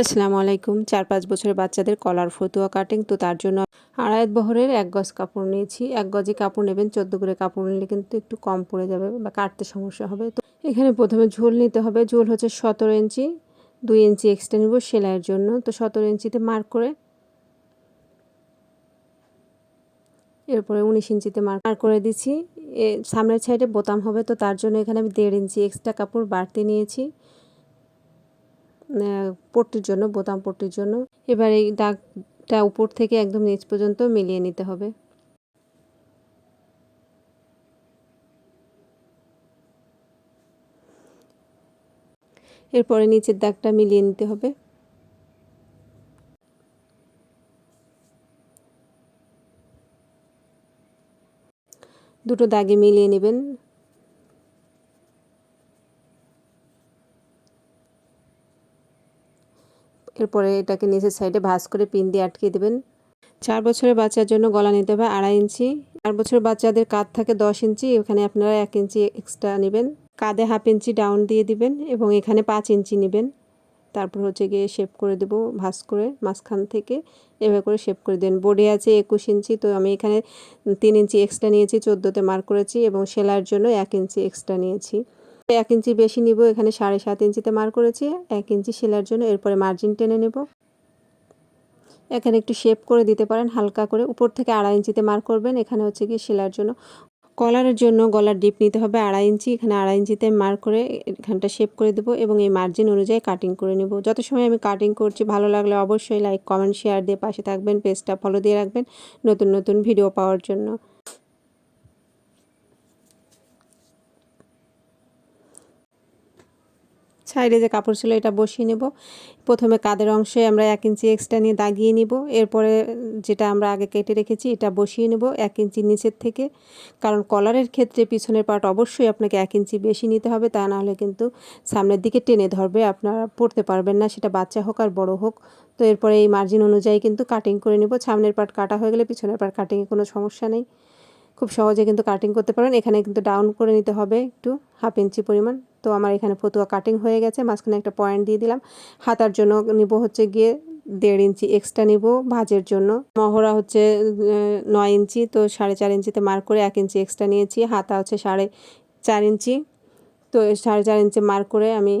আসসালামু আলাইকুম। চার পাঁচ বছরের বাচ্চাদের কলার ফতুয়া কাটিং, তো তার জন্য আড়াইত বহরের এক গজ কাপড় নিয়েছি। এক গজে কাপড় নেবেন, চোদ্দ করে কাপড় নিলে কিন্তু একটু কম পড়ে যাবে বা কাটতে সমস্যা হবে। তো এখানে প্রথমে ঝোল নিতে হবে। ঝোল হচ্ছে সতেরো ইঞ্চি, দুই ইঞ্চি এক্সট্রা নেব সেলাইয়ের জন্য। তো সতেরো ইঞ্চিতে মার্ক করে এরপরে উনিশ ইঞ্চিতে মার্ক করে দিচ্ছি। সামনের সাইডে বোতাম হবে, তো তার জন্য এখানে আমি দেড় ইঞ্চি এক্সট্রা কাপড় বাড়তে নিয়েছি। পট্টির জন্য, বোতাম পট্টির জন্য। এবার এই দাগটা উপর থেকে একদম নিচ পর্যন্ত মিলিয়ে নিতে হবে। এরপরে নিচের দাগটা মিলিয়ে নিতে হবে। দুটো দাগে মিলিয়ে নেবেন। এরপরে এটাকে নিচের সাইডে ভাঁজ করে পিন দিয়ে আটকে দেবেন। চার বছরের বাচ্চার জন্য গলা নিতে হবে আড়াই ইঞ্চি। চার বছরের বাচ্চাদের কাঁধ থাকে দশ ইঞ্চি এখানে আপনারা এক ইঞ্চি এক্সট্রা নেবেন। কাঁধে হাফ ইঞ্চি ডাউন দিয়ে দিবেন এবং এখানে পাঁচ ইঞ্চি নেবেন। তারপর হচ্ছে গিয়ে শেপ করে দেবো ভাঁজ করে মাঝখান থেকে, এভাবে করে শেপ করে দেন। বোর্ডে আছে একুশ ইঞ্চি, তো আমি এখানে তিন ইঞ্চি এক্সট্রা নিয়েছি, চোদ্দোতে মার্ক করেছি এবং সেলার জন্য এক ইঞ্চি এক্সট্রা নিয়েছি। এক ইঞ্চি বেশি নিব, এখানে সাড়ে সাত ইঞ্চিতে মার করেছি, এক ইঞ্চি সেলার জন্য এরপরে মার্জিন টেনে নেব। এখানে একটু শেপ করে দিতে পারেন, হালকা করে উপর থেকে আড়াই ইঞ্চিতে মার করবেন, এখানে হচ্ছে কি সেলার জন্য। কলারের জন্য গলার ডিপ নিতে হবে আড়াই ইঞ্চি, এখানে আড়াই ইঞ্চিতে মার করে এখানটা শেপ করে দেবো এবং এই মার্জিন অনুযায়ী কাটিং করে নেব। যত সময় আমি কাটিং করছি, ভালো লাগলে অবশ্যই লাইক কমেন্ট শেয়ার দিয়ে পাশে থাকবেন পেজটা ফলো দিয়ে রাখবেন নতুন নতুন ভিডিও পাওয়ার জন্য। সাইডে যে কাপড় ছিল এটা বসিয়ে নেব। প্রথমে কাদের অংশে আমরা এক ইঞ্চি এক্সট্রা নিয়ে দাগিয়ে নিব। এরপরে যেটা আমরা আগে কেটে রেখেছি, এটা বসিয়ে নেব এক ইঞ্চি নিচের থেকে। কারণ কলারের ক্ষেত্রে পিছনের পার্ট অবশ্যই আপনাকে এক ইঞ্চি বেশি নিতে হবে, তা নাহলে কিন্তু সামনের দিকে টেনে ধরবে, আপনারা পড়তে পারবেন না, সেটা বাচ্চা হোক আর বড় হোক। তো এরপরে এই মার্জিন অনুযায়ী কিন্তু কাটিং করে নেব। সামনের পার্ট কাটা হয়ে গেলে পিছনের পার্ট কাটিংয়ে কোনো সমস্যা নেই। খুব সহজে কিন্তু কাটিং করতে পারেন। এখানে কিন্তু ডাউন করে নিতে হবে একটু হাফ ইঞ্চি পরিমাণ। তো আমার এখানে ফতুয়া কাটিং হয়ে গেছে, মাঝখানে একটা পয়েন্ট দিয়ে দিলাম। হাতার জন্য নিব হচ্ছে গিয়ে দেড় ইঞ্চি এক্সট্রা নিব ভাজের জন্য। মহড়া হচ্ছে নয় ইঞ্চি, তো সাড়ে চার ইঞ্চিতে মার্ক করে এক ইঞ্চি এক্সট্রা নিয়েছি। হাতা হচ্ছে সাড়ে চার ইঞ্চি। তো সাড়ে চার ইঞ্চি মার্ক করে আমি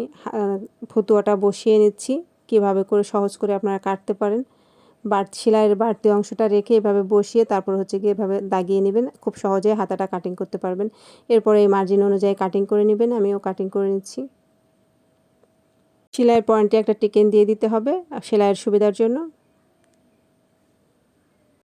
ফতুয়াটা বসিয়ে নিচ্ছি। কীভাবে করে সহজ করে আপনারা কাটতে পারেন। বাড়তি সেলাইয়ের বাড়তি অংশটা রেখে এভাবে বসিয়ে তারপর হচ্ছে গিয়ে এভাবে দাগিয়ে নেবেন। খুব সহজে হাতাটা কাটিং করতে পারবেন। এরপরে এই মার্জিন অনুযায়ী কাটিং করে নেবেন। আমিও কাটিং করে নিচ্ছি। সেলাইয়ের পয়েন্টে একটা টিকেন দিয়ে দিতে হবে, সেলাইয়ের সুবিধার জন্য।